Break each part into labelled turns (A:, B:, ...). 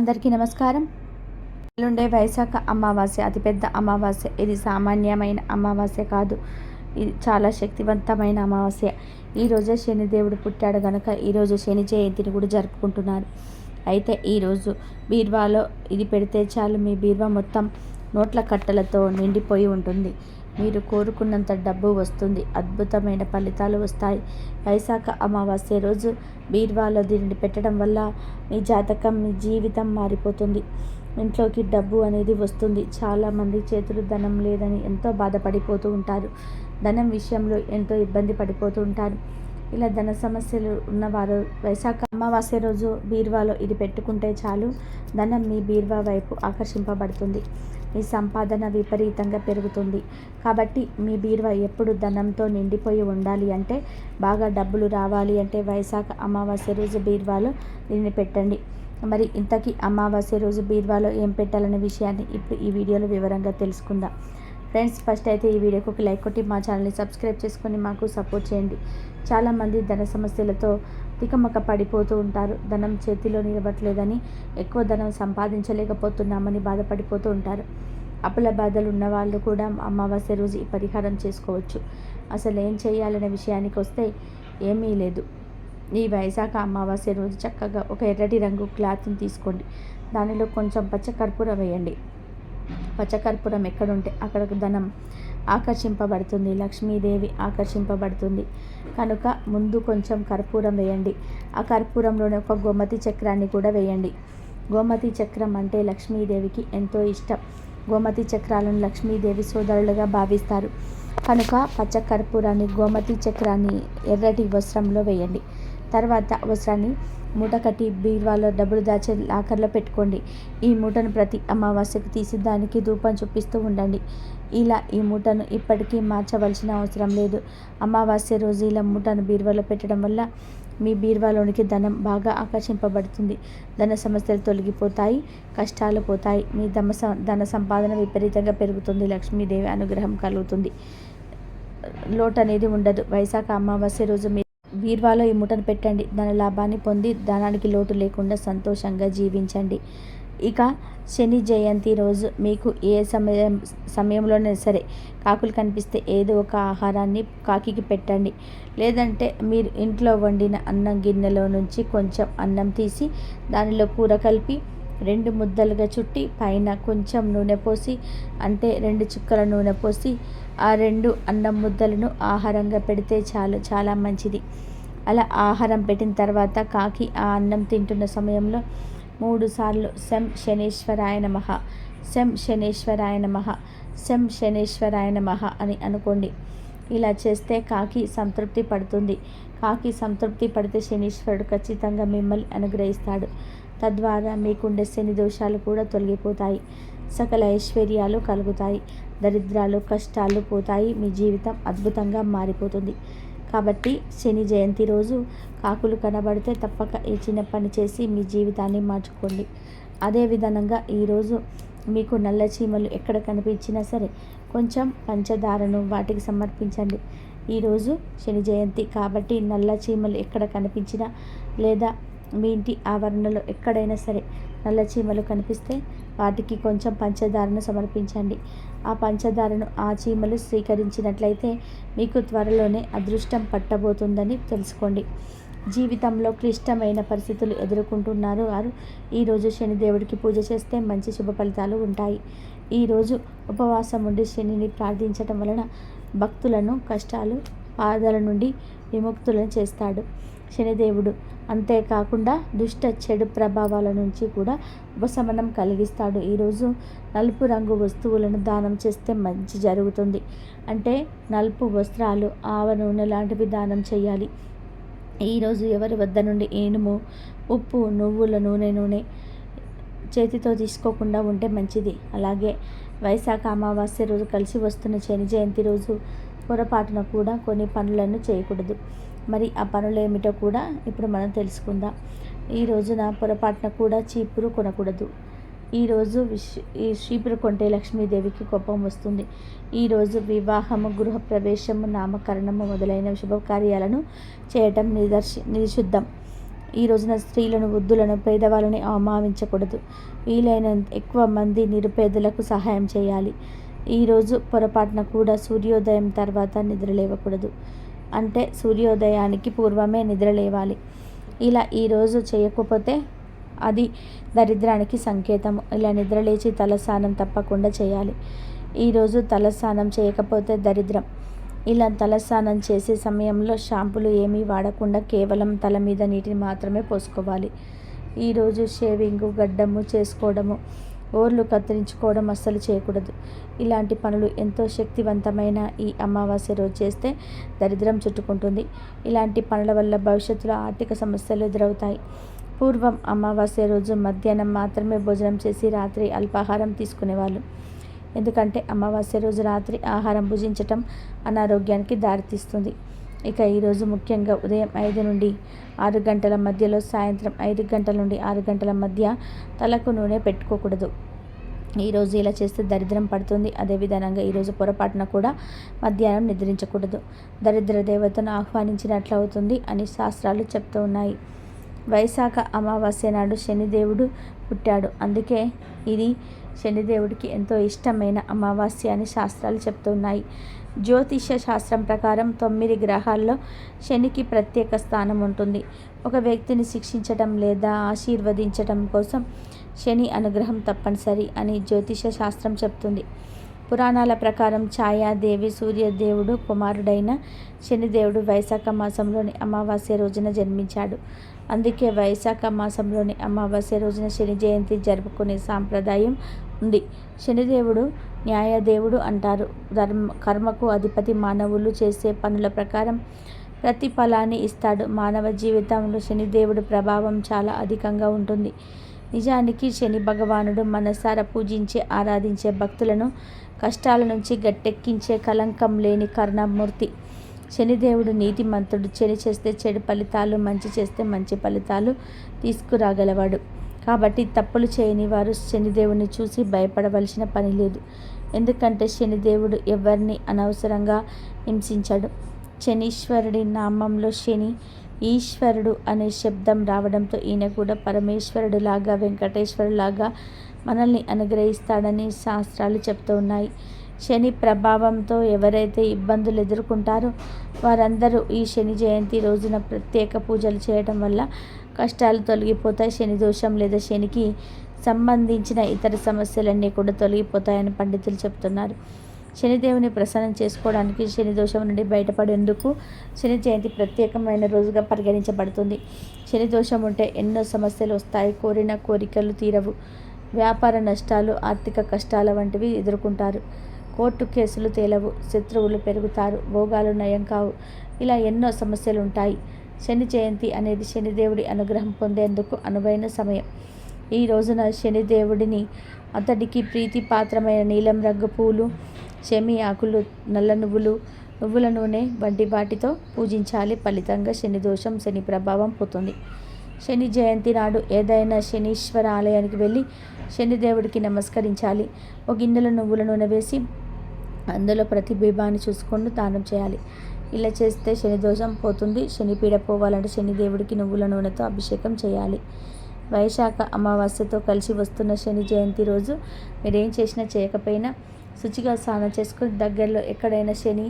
A: అందరికీ నమస్కారం. ఎల్లుండే వైశాఖ అమావాస్య అతిపెద్ద అమావాస్య. ఇది సామాన్యమైన అమావాస్య కాదు. ఇది చాలా శక్తివంతమైన అమావాస్య. ఈరోజే శనిదేవుడు పుట్టాడు కనుక ఈరోజు శని జయంతిని కూడా జరుపుకుంటున్నారు. అయితే ఈరోజు బీర్వాలో ఇది పెడితే చాలు. మీ బీర్వా మొత్తం నోట్ల కట్టలతో నిండిపోయి ఉంటుంది. మీరు కోరుకున్నంత డబ్బు వస్తుంది. అద్భుతమైన ఫలితాలు వస్తాయి. వైశాఖ అమావాస్య రోజు బీర్వాలో దీనిని పెట్టడం వల్ల మీ జాతకం మీ జీవితం మారిపోతుంది. ఇంట్లోకి డబ్బు అనేది వస్తుంది. చాలామంది చేతులు ధనం లేదని ఎంతో బాధపడిపోతూ ఉంటారు. ధనం విషయంలో ఎంతో ఇబ్బంది పడిపోతూ ఉంటారు. ఇలా ధన సమస్యలు ఉన్నవారు వైశాఖ అమావాస్య రోజు బీర్వాలో ఇది పెట్టుకుంటే చాలు. ధనం మీ బీర్వా వైపు ఆకర్షింపబడుతుంది. మీ సంపాదన విపరీతంగా పెరుగుతుంది. కాబట్టి మీ బీరువా ఎప్పుడు ధనంతో నిండిపోయి ఉండాలి అంటే బాగా డబ్బులు రావాలి అంటే వైశాఖ అమావాస్య రోజు బీరువాలో దీన్ని పెట్టండి. మరి ఇంతకీ అమావాస్య రోజు బీరువాలో ఏం పెట్టాలనే విషయాన్ని ఇప్పుడు ఈ వీడియోలో వివరంగా తెలుసుకుందాం. ఫ్రెండ్స్ ఫస్ట్ అయితే ఈ వీడియోకి ఒక లైక్ కొట్టి మా ఛానల్ని సబ్స్క్రైబ్ చేసుకొని మాకు సపోర్ట్ చేయండి. చాలామంది ధన సమస్యలతో తికమక పడిపోతూ ఉంటారు. ధనం చేతిలో నిలబట్టలేదని ఎక్కువ ధనం సంపాదించలేకపోతున్నామని బాధపడిపోతూ ఉంటారు. అప్పుల బాధలు ఉన్న వాళ్ళు కూడా అమావాస్య రోజు ఈ పరిహారం చేసుకోవచ్చు. అసలు ఏం చేయాలనే విషయానికి వస్తే ఏమీ లేదు. ఈ వైశాఖ అమావాస్య రోజు చక్కగా ఒక ఎర్రటి రంగు క్లాత్ని తీసుకోండి. దానిలో కొంచెం పచ్చకర్పూరం వేయండి. పచ్చకర్పూరం ఎక్కడుంటే అక్కడ ధనం ఆకర్షింపబడుతుంది. లక్ష్మీదేవి ఆకర్షింపబడుతుంది. కనుక ముందు కొంచెం కర్పూరం వేయండి. ఆ కర్పూరంలోనే ఒక గోమతి చక్రాన్ని కూడా వేయండి. గోమతి చక్రం అంటే లక్ష్మీదేవికి ఎంతో ఇష్టం. గోమతి చక్రాలను లక్ష్మీదేవి సోదరులుగా భావిస్తారు. కనుక పచ్చ కర్పూరాన్ని గోమతి చక్రాన్ని ఎర్రటి వస్త్రంలో వేయండి. తర్వాత వస్త్రాన్ని మూట కట్టి బీర్వాలో డబ్బులు దాచే లాకర్లో పెట్టుకోండి. ఈ మూటను ప్రతి అమావాస్యకు తీసి దానికి ధూపం చూపిస్తూ ఉండండి. ఇలా ఈ మూటను ఇప్పటికీ మార్చవలసిన అవసరం లేదు. అమావాస్య రోజు ఇలా మూటను బీరువాలో పెట్టడం వల్ల మీ బీరువాలోనికి ధనం బాగా ఆకర్షింపబడుతుంది. ధన సమస్యలు తొలగిపోతాయి కష్టాలు పోతాయి. మీ ధమ ధన సంపాదన విపరీతంగా పెరుగుతుంది. లక్ష్మీదేవి అనుగ్రహం కలుగుతుంది. లోటు అనేది ఉండదు. వైశాఖ అమావాస్య రోజు మీ బీర్వాలో ఈ ముఠను పెట్టండి. దాని లాభాన్ని పొంది ధనానికి లోటు లేకుండా సంతోషంగా జీవించండి. ఇక శని జయంతి రోజు మీకు ఏ సమయం సమయంలోనే సరే కాకులు కనిపిస్తే ఏదో ఒక ఆహారాన్ని కాకికి పెట్టండి. లేదంటే మీరు ఇంట్లో వండిన అన్నం గిన్నెలో నుంచి కొంచెం అన్నం తీసి దానిలో కూర కలిపి రెండు ముద్దలుగా చుట్టి పైన కొంచెం నూనె పోసి అంటే రెండు చుక్కల నూనె పోసి ఆ రెండు అన్నం ముద్దలను ఆహారంగా పెడితే చాలు చాలా మంచిది. అలా ఆహారం పెట్టిన తర్వాత కాకి ఆ అన్నం తింటున్న సమయంలో మూడు సార్లు శం శనేశ్వరాయ నమ శం శనేశ్వరాయ నమ శం శనేశ్వరాయ నమ అని అనుకోండి. ఇలా చేస్తే కాకి సంతృప్తి పడుతుంది. కాకి సంతృప్తి పడితే శనీశ్వరుడు ఖచ్చితంగా మిమ్మల్ని అనుగ్రహిస్తాడు. తద్వారా మీకుండే శని దోషాలు కూడా తొలగిపోతాయి. సకల ఐశ్వర్యాలు కలుగుతాయి. దరిద్రాలు కష్టాలు పోతాయి. మీ జీవితం అద్భుతంగా మారిపోతుంది. కాబట్టి శని జయంతి రోజు కాకులు కనబడితే తప్పక ఈ చిన్న పని చేసి మీ జీవితాన్ని మార్చుకోండి. అదేవిధంగా ఈరోజు మీకు నల్ల చీమలు ఎక్కడ కనిపించినా సరే కొంచెం పంచదారను వాటికి సమర్పించండి. ఈరోజు శని జయంతి కాబట్టి నల్ల చీమలు ఎక్కడ కనిపించినా లేదా మీ ఇంటి ఆవరణలో ఎక్కడైనా సరే నల్ల చీమలు కనిపిస్తే వాటికి కొంచెం పంచదారను సమర్పించండి. ఆ పంచదారను ఆ చీమలు స్వీకరించినట్లయితే మీకు త్వరలోనే అదృష్టం పట్టబోతుందని తెలుసుకోండి. జీవితంలో క్లిష్టమైన పరిస్థితులు ఎదుర్కొంటున్నారు వారు. ఈరోజు శనిదేవుడికి పూజ చేస్తే మంచి శుభ ఫలితాలు ఉంటాయి. ఈరోజు ఉపవాసం ఉండి శనిని ప్రార్థించటం వలన భక్తులను కష్టాలు బాధల నుండి విముక్తులను చేస్తాడు. శనిదేవుడు అంతేకాకుండా దుష్ట చెడు ప్రభావాల నుంచి కూడా ఉపశమనం కలిగిస్తాడు. ఈరోజు నలుపు రంగు వస్తువులను దానం చేస్తే మంచి జరుగుతుంది. అంటే నలుపు వస్త్రాలు ఆవ నూనె లాంటివి దానం చేయాలి. ఈరోజు ఎవరి వద్ద నుండి ఏనుము ఉప్పు నువ్వుల నూనె నూనె చేతితో తీసుకోకుండా ఉంటే మంచిది. అలాగే వైశాఖ అమావాస్య రోజు కలిసి వస్తున్న శని జయంతి రోజు పొరపాటున కూడా కొన్ని పనులను చేయకూడదు. మరి ఆ పనులు ఏమిటో కూడా ఇప్పుడు మనం తెలుసుకుందాం. ఈ రోజున పొరపాటున కూడా చీపురు కొనకూడదు. ఈరోజు విష్ ఈ చీపురు కొంటే లక్ష్మీదేవికి కోపం వస్తుంది. ఈరోజు వివాహము గృహప్రవేశము నామకరణము మొదలైన శుభకార్యాలను చేయటం నిదర్శి నిషిద్ధం. ఈ రోజున స్త్రీలను వృద్ధులను పేదవాళ్ళని అవమానించకూడదు. వీలైనంత ఎక్కువ మంది నిరుపేదలకు సహాయం చేయాలి. ఈరోజు పొరపాటున కూడా సూర్యోదయం తర్వాత నిద్రలేవకూడదు అంటే సూర్యోదయానికి పూర్వమే నిద్రలేవాలి ఇలా ఈరోజు చేయకపోతే అది దరిద్రానికి సంకేతం. ఇలా నిద్రలేచి తలస్నానం తప్పకుండా చేయాలి. ఈరోజు తలస్నానం చేయకపోతే దరిద్రం. ఇలా తలస్నానం చేసే సమయంలో షాంపులు ఏమీ వాడకుండా కేవలం తల మీద నీటిని మాత్రమే పోసుకోవాలి. ఈరోజు షేవింగు గడ్డము చేసుకోవడము ఓర్లు కత్తిరించుకోవడం అస్సలు చేయకూడదు. ఇలాంటి పనులు ఎంతో శక్తివంతమైన ఈ అమావాస్య రోజు చేస్తే దరిద్రం చుట్టుకుంటుంది. ఇలాంటి పనుల వల్ల భవిష్యత్తులో ఆర్థిక సమస్యలు ఎదురవుతాయి. పూర్వం అమావాస్య రోజు మధ్యాహ్నం మాత్రమే భోజనం చేసి రాత్రి అల్పాహారం తీసుకునేవాళ్ళు. ఎందుకంటే అమావాస్య రోజు రాత్రి ఆహారం భుజించటం అనారోగ్యానికి దారితీస్తుంది. ఇక ఈరోజు ముఖ్యంగా ఉదయం ఐదు నుండి ఆరు గంటల మధ్యలో సాయంత్రం ఐదు గంటల నుండి ఆరు గంటల మధ్య తలకు నూనె పెట్టుకోకూడదు. ఈరోజు ఇలా చేస్తే దరిద్రం పడుతుంది. అదేవిధంగా ఈరోజు పొరపాటున కూడా మధ్యాహ్నం నిద్రించకూడదు. దరిద్ర దేవతను ఆహ్వానించినట్లు అవుతుంది అని శాస్త్రాలు చెప్తూ ఉన్నాయి. వైశాఖ అమావాస్య నాడు శనిదేవుడు పుట్టాడు. అందుకే ఇది శనిదేవుడికి ఎంతో ఇష్టమైన అమావాస్య అని శాస్త్రాలు చెప్తున్నాయి జ్యోతిష శాస్త్రం ప్రకారం తొమ్మిది గ్రహాల్లో శనికి ప్రత్యేక స్థానం ఉంటుంది. ఒక వ్యక్తిని శిక్షించటం లేదా ఆశీర్వదించటం కోసం శని అనుగ్రహం తప్పనిసరి అని జ్యోతిష శాస్త్రం చెప్తుంది. పురాణాల ప్రకారం ఛాయాదేవి సూర్యదేవుడు కుమారుడైన శనిదేవుడు వైశాఖ మాసంలోని అమావాస్య రోజున జన్మించాడు. అందుకే వైశాఖ మాసంలోని అమావాస్య రోజున శని జయంతి జరుపుకునే సాంప్రదాయం ఉంది. శనిదేవుడు న్యాయదేవుడు అంటారు. ధర్మ కర్మకు అధిపతి మానవులు చేసే పనుల ప్రకారం ప్రతిఫలాన్ని ఇస్తాడు. మానవ జీవితంలో శనిదేవుడు ప్రభావం చాలా అధికంగా ఉంటుంది. నిజానికి శని భగవానుడు మనసారా పూజించి ఆరాధించే భక్తులను కష్టాల నుంచి గట్టెక్కించే కలంకం లేని కరుణామూర్తి. శనిదేవుడు నీతిమంతుడు. చెడు చేస్తే చెడు ఫలితాలు మంచి చేస్తే మంచి ఫలితాలు తీసుకురాగలవాడు. కాబట్టి తప్పులు చేయని వారు శనిదేవుని చూసి భయపడవలసిన పని లేదు. ఎందుకంటే శనిదేవుడు ఎవరిని అనవసరంగా హింసించాడు. శనీశ్వరుడి నామంలో శని ఈశ్వరుడు అనే శబ్దం రావడంతో ఈయన కూడా పరమేశ్వరుడు లాగా వెంకటేశ్వరులాగా మనల్ని అనుగ్రహిస్తాడని శాస్త్రాలు చెప్తూ ఉన్నాయి. శని ప్రభావంతో ఎవరైతే ఇబ్బందులు ఎదుర్కొంటారో వారందరూ ఈ శని జయంతి రోజున ప్రత్యేక పూజలు చేయడం వల్ల కష్టాలు తొలగిపోతాయి. శని దోషం లేదా శనికి సంబంధించిన ఇతర సమస్యలన్నీ కూడా తొలగిపోతాయని పండితులు చెప్తున్నారు. శనిదేవుని ప్రసన్నం చేసుకోవడానికి శని దోషం నుండి బయటపడేందుకు శని జయంతి ప్రత్యేకమైన రోజుగా పరిగణించబడుతుంది. శని దోషం ఉంటే ఎన్నో సమస్యలు వస్తాయి. కోరిన కోరికలు తీరవు. వ్యాపార నష్టాలు ఆర్థిక కష్టాల వంటివి ఎదుర్కొంటారు. కోర్టు కేసులు తేలవు శత్రువులు పెరుగుతారు భోగాలు నయం కావు. ఇలా ఎన్నో సమస్యలు ఉంటాయి శని జయంతి అనేది శనిదేవుడి అనుగ్రహం పొందేందుకు అనువైన సమయం. ఈ రోజున శనిదేవుడిని అతడికి ప్రీతిపాత్రమైన నీలం రంగు పూలు శమి ఆకులు నల్ల నువ్వులు నువ్వుల నూనె వంటి వాటితో పూజించాలి. ఫలితంగా శని దోషం శని ప్రభావం పోతుంది. శని జయంతి నాడు ఏదైనా శనీశ్వర ఆలయానికి వెళ్ళి శనిదేవుడికి నమస్కరించాలి. ఒక గిన్నెలో నువ్వుల నూనె వేసి అందులో ప్రతిబింబాన్ని చూసుకొని దానం చేయాలి. ఇలా చేస్తే శని దోషం పోతుంది. శని పీడ పోవాలంటే శనిదేవుడికి నువ్వుల నూనెతో అభిషేకం చేయాలి. వైశాఖ అమావాస్యతో కలిసి వస్తున్న శని జయంతి రోజు మీరేం చేసినా చేయకపోయినా శుచిగా స్నానం చేసుకుని దగ్గరలో ఎక్కడైనా శని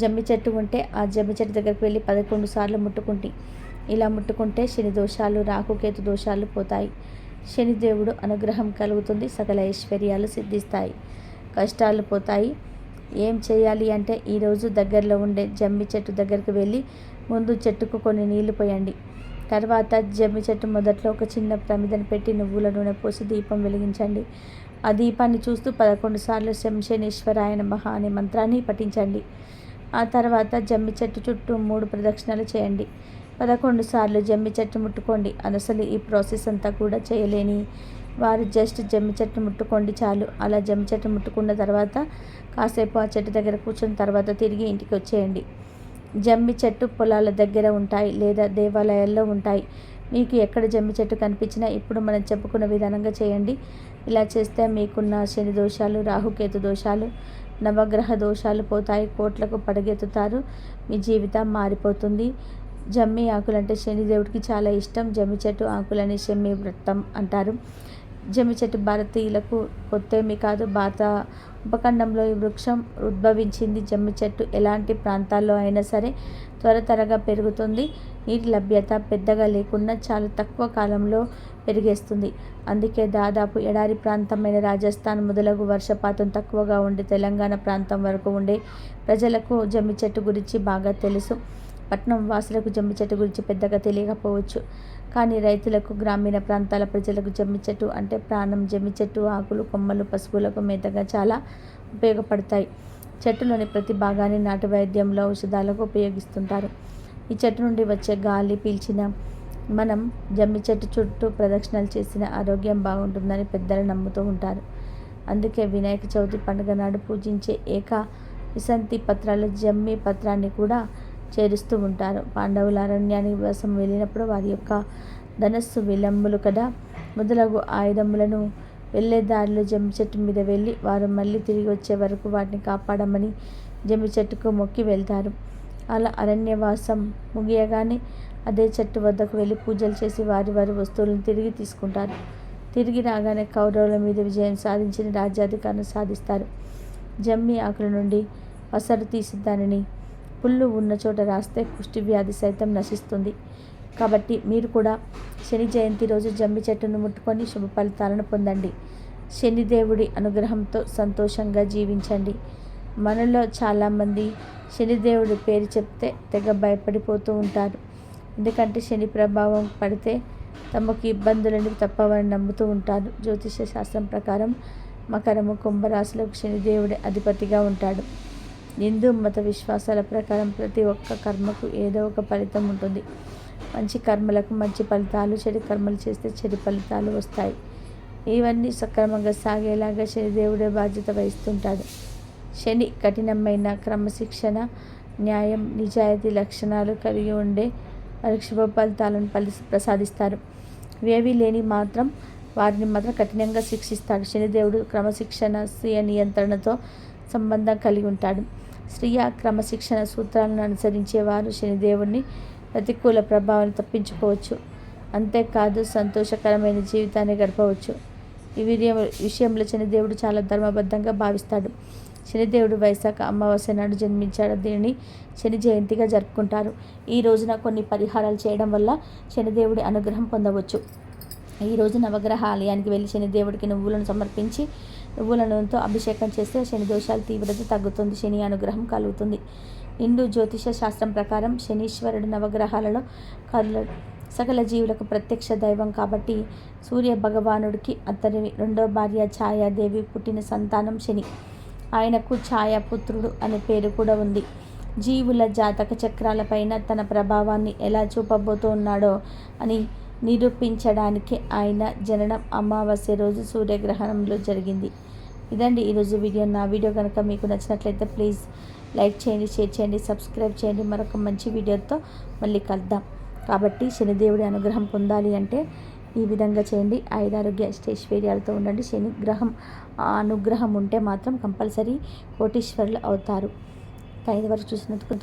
A: జమ్మి చెట్టు ఉంటే ఆ జమ్మి చెట్టు దగ్గరికి వెళ్ళి పదకొండు సార్లు ముట్టుకుంటే. ఇలా ముట్టుకుంటే శని దోషాలు రాకుకేతు దోషాలు పోతాయి. శనిదేవుడు అనుగ్రహం కలుగుతుంది. సకల ఐశ్వర్యాలు సిద్ధిస్తాయి. కష్టాలు పోతాయి. ఏం చేయాలి అంటే ఈరోజు దగ్గరలో ఉండే జమ్మి చెట్టు దగ్గరికి వెళ్ళి ముందు చెట్టుకు కొన్ని నీళ్ళు పోయండి. తర్వాత జమ్మి చెట్టు మొదట్లో ఒక చిన్న ప్రమిదను పెట్టి నువ్వుల నూనె పోసి దీపం వెలిగించండి. ఆ దీపాన్ని చూస్తూ పదకొండు సార్లు శంశనేశ్వరాయన మహా అనే మంత్రాన్ని పఠించండి. ఆ తర్వాత జమ్మి చెట్టు చుట్టూ మూడు ప్రదక్షిణలు చేయండి. పదకొండు సార్లు జమ్మి చెట్టు ముట్టుకోండి. అసలు ఈ ప్రాసెస్ అంతా కూడా చేయలేని వారు జస్ట్ జమ్మి చెట్టు ముట్టుకోండి చాలు. అలా జమ్మి చెట్టు ముట్టుకున్న తర్వాత కాసేపు ఆ చెట్టు దగ్గర కూర్చున్న తర్వాత తిరిగి ఇంటికి వచ్చేయండి. జమ్మి చెట్టు పొలాల దగ్గర ఉంటాయి లేదా దేవాలయాల్లో ఉంటాయి. మీకు ఎక్కడ జమ్మి చెట్టు కనిపించినా ఇప్పుడు మనం చెప్పుకున్న విధానంగా చేయండి. ఇలా చేస్తే మీకున్న శని దోషాలు రాహుకేతు దోషాలు నవగ్రహ దోషాలు పోతాయి. కోట్లకు పడగెత్తుతారు. మీ జీవితం మారిపోతుంది. జమ్మి ఆకులు అంటే శనిదేవుడికి చాలా ఇష్టం. జమ్మి చెట్టు ఆకులని శమ్మి వృత్తం అంటారు. జమ్మిచెట్టు భారతీయులకు కొత్తేమి కాదు. భారత ఉపఖండంలో ఈ వృక్షం ఉద్భవించింది. జమ్మి చెట్టు ఎలాంటి ప్రాంతాల్లో అయినా సరే త్వర త్వరగా పెరుగుతుంది. నీటి లభ్యత పెద్దగా లేకుండా చాలా తక్కువ కాలంలో పెరిగేస్తుంది. అందుకే దాదాపు ఎడారి ప్రాంతమైన రాజస్థాన్ మొదలగు వర్షపాతం తక్కువగా ఉండే తెలంగాణ ప్రాంతం వరకు ఉండే ప్రజలకు జమ్మి చెట్టు గురించి బాగా తెలుసు. పట్నం వాసులకు జమ్మి చెట్టు గురించి పెద్దగా తెలియకపోవచ్చు. కానీ రైతులకు గ్రామీణ ప్రాంతాల ప్రజలకు జమ్మి చెట్టు అంటే ప్రాణం జమ్మి చెట్టు ఆకులు కొమ్మలు పశువులకు మేతగా చాలా ఉపయోగపడతాయి. చెట్టులోని ప్రతి భాగాన్ని నాటు వైద్యంలో ఔషధాలకు ఉపయోగిస్తుంటారు. ఈ చెట్టు నుండి వచ్చే గాలి పీల్చిన మనం జమ్మి చెట్టు చుట్టూ ప్రదక్షిణలు చేసిన ఆరోగ్యం బాగుంటుందని పెద్దలు నమ్ముతూ ఉంటారు. అందుకే వినాయక చవితి పండుగ నాడు పూజించే ఏక విసంతి పత్రాలు జమ్మి పత్రాన్ని కూడా చేరుస్తూ ఉంటారు. పాండవుల అరణ్యానికి వ్యాసం వెళ్ళినప్పుడు వారి యొక్క ధనస్సు విలంబులు కదా. మొదలగు ఆయుధములను వెళ్ళే దారిలో జమ్మి చెట్టు మీద వెళ్ళి వారు మళ్ళీ తిరిగి వచ్చే వరకు వాటిని కాపాడమని జమ్మి చెట్టుకు మొక్కి వెళ్తారు. అలా అరణ్యవాసం ముగియగానే అదే చెట్టు వద్దకు వెళ్ళి పూజలు చేసి వారి వారి వస్తువులను తిరిగి తీసుకుంటారు. తిరిగి రాగానే కౌరవుల మీద విజయం సాధించిన రాజ్యాధికారం సాధిస్తారు. జమ్మి ఆకుల నుండి పసరు తీసి దానిని పుళ్ళు ఉన్న చోట రాస్తే కుష్టి వ్యాధి సైతం నశిస్తుంది. కాబట్టి మీరు కూడా శని జయంతి రోజు జమ్మి చెట్టును ముట్టుకొని శుభ ఫలితాలను పొందండి. శనిదేవుడి అనుగ్రహంతో సంతోషంగా జీవించండి. మనలో చాలామంది శనిదేవుడి పేరు చెప్తే తెగ భయపడిపోతూ ఉంటారు. ఎందుకంటే శని ప్రభావం పడితే తమకు ఇబ్బందులని తప్పవని నమ్ముతూ ఉంటారు. జ్యోతిష శాస్త్రం ప్రకారం మకరము కుంభరాశులకు శనిదేవుడి అధిపతిగా ఉంటాడు. హిందూ మత విశ్వాసాల ప్రకారం ప్రతి ఒక్క కర్మకు ఏదో ఒక ఫలితం ఉంటుంది. మంచి కర్మలకు మంచి ఫలితాలు చెడు కర్మలు చేస్తే చెడు ఫలితాలు వస్తాయి. ఇవన్నీ సక్రమంగా సాగేలాగా శనిదేవుడే బాధ్యత వహిస్తుంటాడు. శని కఠినమైన క్రమశిక్షణ న్యాయం నిజాయితీ లక్షణాలు కలిగి ఉండే వారికి శుభ ఫలితాలను ఫలి ప్రసాదిస్తారు. వేవి లేని మాత్రం వారిని మాత్రం కఠినంగా శిక్షిస్తాడు. శనిదేవుడు క్రమశిక్షణ స్వీయ నియంత్రణతో సంబంధం కలిగి ఉంటాడు. స్త్రీయ క్రమశిక్షణ సూత్రాలను అనుసరించేవారు శనిదేవుడిని ప్రతికూల ప్రభావాన్ని తప్పించుకోవచ్చు. అంతేకాదు సంతోషకరమైన జీవితాన్ని గడపవచ్చు. ఈ విషయం విషయంలో శనిదేవుడు చాలా ధర్మబద్ధంగా భావిస్తాడు. శనిదేవుడు వైశాఖ అమావాస్య నాడు జన్మించాడు. దీనిని శని జయంతిగా జరుపుకుంటారు. ఈ రోజున కొన్ని పరిహారాలు చేయడం వల్ల శనిదేవుడి అనుగ్రహం పొందవచ్చు. ఈరోజు నవగ్రహ ఆలయానికి వెళ్ళి శనిదేవుడికి నువ్వులను సమర్పించి నువ్వులనుతో అభిషేకం చేస్తే శని దోషాల తీవ్రత తగ్గుతుంది శని అనుగ్రహం కలుగుతుంది. హిందూ జ్యోతిష శాస్త్రం ప్రకారం శనీశ్వరుడు నవగ్రహాలలో కళ్ళ సకల జీవులకు ప్రత్యక్ష దైవం కాబట్టి సూర్య భగవానుడికి అతని రెండో భార్య ఛాయాదేవి పుట్టిన సంతానం శని. ఆయనకు ఛాయాపుత్రుడు అనే పేరు కూడా ఉంది. జీవుల జాతక చక్రాలపైన తన ప్రభావాన్ని ఎలా చూపబోతూ ఉన్నాడో అని నిరూపించడానికి ఆయన జననం అమావాస్య రోజు సూర్యగ్రహణంలో జరిగింది. ఇదండి ఈరోజు వీడియో. నా వీడియో కనుక మీకు నచ్చినట్లయితే ప్లీజ్ లైక్ చేయండి షేర్ చేయండి సబ్స్క్రైబ్ చేయండి. మరొక మంచి వీడియోతో మళ్ళీ కలుద్దాం. కాబట్టి శనిదేవుడి అనుగ్రహం పొందాలి అంటే ఈ విధంగా చేయండి. ఐదారోగ్య అష్టైశ్వర్యాలతో ఉండండి. శని గ్రహం అనుగ్రహం ఉంటే మాత్రం కంపల్సరీ కోటీశ్వరులు అవుతారు. ఐదు వరకు చూసినందుకు